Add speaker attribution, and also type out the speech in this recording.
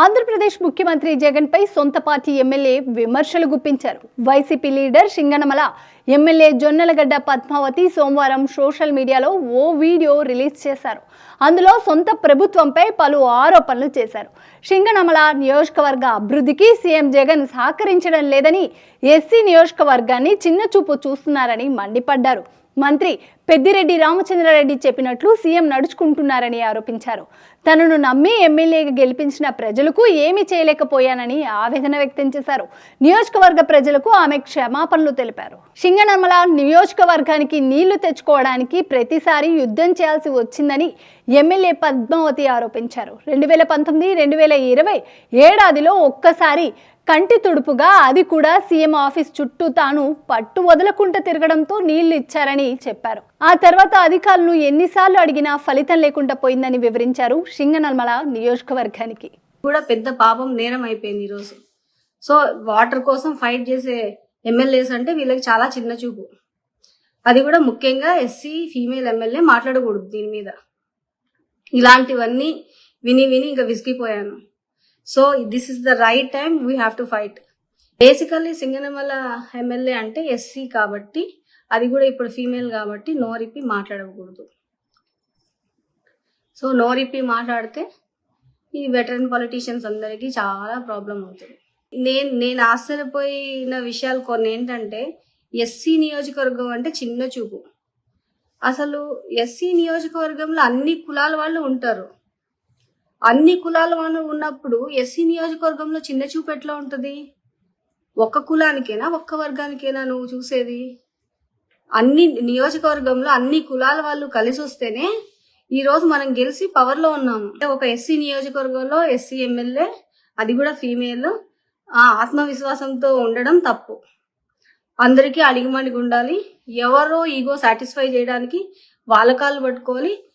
Speaker 1: ఆంధ్రప్రదేశ్ ముఖ్యమంత్రి జగన్పై సొంత పార్టీ ఎమ్మెల్యే విమర్శలు గుప్పించారు. YCP leader Singanamala MLA Jonnalagadda Padmavathi సోమవారం సోషల్ మీడియాలో ఓ వీడియో రిలీజ్ చేశారు. అందులో సొంత ప్రభుత్వంపై పలు ఆరోపణలు చేశారు. సింగనమల నియోజకవర్గ అభివృద్ధికి సీఎం జగన్ సహకరించడం లేదని ఎస్సీ నియోజకవర్గాన్ని చిన్నచూపు చూస్తున్నారని మండిపడ్డారు. మంత్రి పెద్దిరెడ్డి రామచంద్రారెడ్డి చెప్పినట్లు సీఎం నడుచుకుంటున్నారని ఆరోపించారు. తనను నమ్మి ఎమ్మెల్యేగా గెలిపించిన ప్రజలకు ఏమీ చేయలేకపోయానని ఆవేదన వ్యక్తం చేశారు. నియోజకవర్గ ప్రజలకు ఆమె క్షమాపణలు తెలిపారు. సింగనమల నియోజకవర్గానికి నీళ్ళు తెచ్చుకోవడానికి ప్రతిసారి యుద్ధం చేయాల్సి వచ్చిందని ఎమ్మెల్యే పద్మావతి ఆరోపించారు. రెండు వేల పంతొమ్మిది రెండు వేల ఇరవై ఏడాదిలో ఒక్కసారి కంటి తుడుపుగా అది కూడా సీఎం ఆఫీస్ చుట్టూ తాను పట్టు వదలకుండా తిరగడంతో నీళ్ళు ఇచ్చారని చెప్పారు. ఆ తర్వాత అధికారులు ఎన్నిసార్లు అడిగినా ఫలితం లేకుండా పోయిందని వివరించారు సింగనల్మల నియోజకవర్గానికి.
Speaker 2: కూడా పెద్ద పాపం నేరం అయిపోయింది ఈరోజు. సో వాటర్ కోసం ఫైట్ చేసే ఎమ్మెల్యేస్ అంటే వీళ్ళకి చాలా చిన్న చూపు. అది కూడా ముఖ్యంగా ఎస్సీ ఫీమేల్ ఎమ్మెల్యే మాట్లాడకూడదు దీని మీద. ఇలాంటివన్నీ విని విని ఇంకా విసిగిపోయాను. So this is the right time we have to fight basically Singanamala MLA అంటే ఎస్సీ కాబట్టి అది కూడా ఇప్పుడు ఫీమేల్ కాబట్టి నోరిప్పి మాట్లాడకూడదు. సో నోరిప్పి మాట్లాడితే ఈ వెటరన్ పొలిటీషియన్స్ అందరికీ చాలా ప్రాబ్లం అవుతుంది. నేను నేను ఆశ్చర్యపోయిన విషయాలు కొన్ని ఏంటంటే ఎస్సీ నియోజకవర్గం అంటే చిన్న చూపు. అసలు ఎస్సీ నియోజకవర్గంలో అన్ని కులాల వాళ్ళు ఉంటారు. అన్ని కులాల వాళ్ళు ఉన్నప్పుడు ఎస్సీ నియోజకవర్గంలో చిన్న చూపు ఎట్లా ఉంటుంది? ఒక్క కులానికేనా ఒక్క వర్గానికేనా నువ్వు చూసేది? అన్ని నియోజకవర్గంలో అన్ని కులాల వాళ్ళు కలిసి వస్తేనే ఈరోజు మనం గెలిచి పవర్లో ఉన్నాము. అంటే ఒక ఎస్సీ నియోజకవర్గంలో ఎస్సీ ఎమ్మెల్యే అది కూడా ఫీమేల్ ఆ ఆత్మవిశ్వాసంతో ఉండడం తప్పు. అందరికీ అడిగిమడిగి ఉండాలి. ఎవరో ఈగో సాటిస్ఫై చేయడానికి వాళ్ళ కాళ్ళు